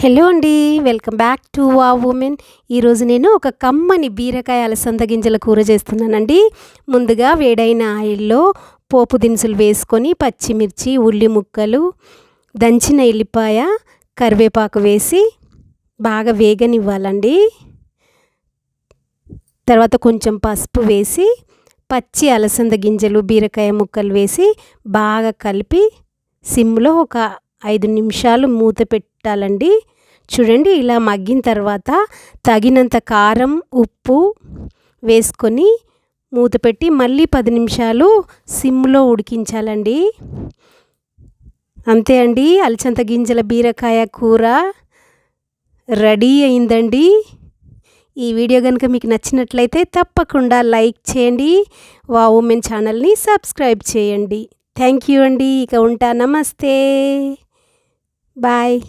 Hello అండి welcome back to a woman. ఈరోజు నేను ఒక కమ్మని బీరకాయ అలసంద గింజల కూర చేస్తున్నానండి. ముందుగా వేడైన ఆయిల్లో పోపు దినుసులు వేసుకొని పచ్చిమిర్చి ఉల్లి ముక్కలు దంచిన ఎల్లిపాయ కరివేపాకు వేసి బాగా వేగనివ్వాలండి. తర్వాత కొంచెం పసుపు వేసి పచ్చి అలసంద గింజలు బీరకాయ ముక్కలు వేసి బాగా కలిపి సిమ్లో ఒక ఐదు నిమిషాలు మూత పెట్టాలండి. చూడండి ఇలా మగ్గిన తర్వాత తగినంత కారం ఉప్పు వేసుకొని మూత పెట్టి మళ్ళీ పది నిమిషాలు సిమ్లో ఉడికించాలండి. అంతే అండి అలచంత గింజల బీరకాయ కూర రెడీ అయిందండి. ఈ వీడియో కనుక మీకు నచ్చినట్లయితే తప్పకుండా లైక్ చేయండి వా ఉమెన్ ఛానల్ని సబ్స్క్రైబ్ చేయండి. థ్యాంక్ యూ అండి ఇక ఉంటా నమస్తే. Bye.